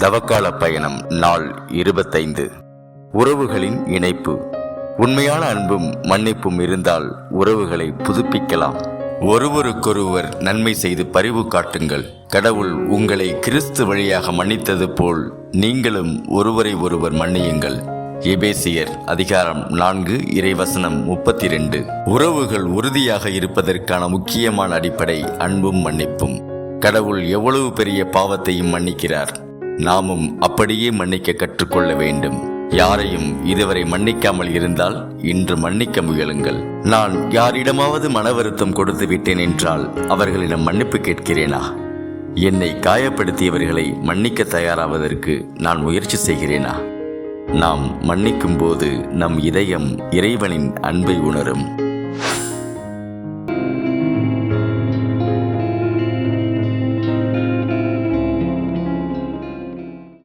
தவக்கால பயணம் நாள் இருபத்தைந்து. உறவுகளின் இணைப்பு. உண்மையான அன்பும் மன்னிப்பும் இருந்தால் உறவுகளை புதுப்பிக்கலாம். ஒருவருக்கொருவர் நன்மை செய்து பரிவு காட்டுங்கள். கடவுள் உங்களை கிறிஸ்து வழியாக மன்னித்தது போல் நீங்களும் ஒருவரை ஒருவர் மன்னியுங்கள். எபேசியர் அதிகாரம் நான்கு இறைவசனம் முப்பத்தி ரெண்டு உறவுகள் உறுதியாக இருப்பதற்கான முக்கியமான அடிப்படை அன்பும் மன்னிப்பும். கடவுள் எவ்வளவு பெரிய பாவத்தையும் மன்னிக்கிறார். நாமும் அப்படியே மன்னிக்க கற்றுக்கொள்ள வேண்டும். யாரையும் இதுவரை மன்னிக்காமல் இருந்தால் இன்று மன்னிக்க முயலுங்கள். நான் யாரிடமாவது மன வருத்தம் கொடுத்து விட்டேன் என்றால் அவர்களிடம் மன்னிப்பு கேட்கிறேனா? என்னை காயப்படுத்தியவர்களை மன்னிக்க தயாராவதற்கு நான் முயற்சி செய்கிறேனா? நாம் மன்னிக்கும் போது நம் இதயம் இறைவனின் அன்பை உணரும்.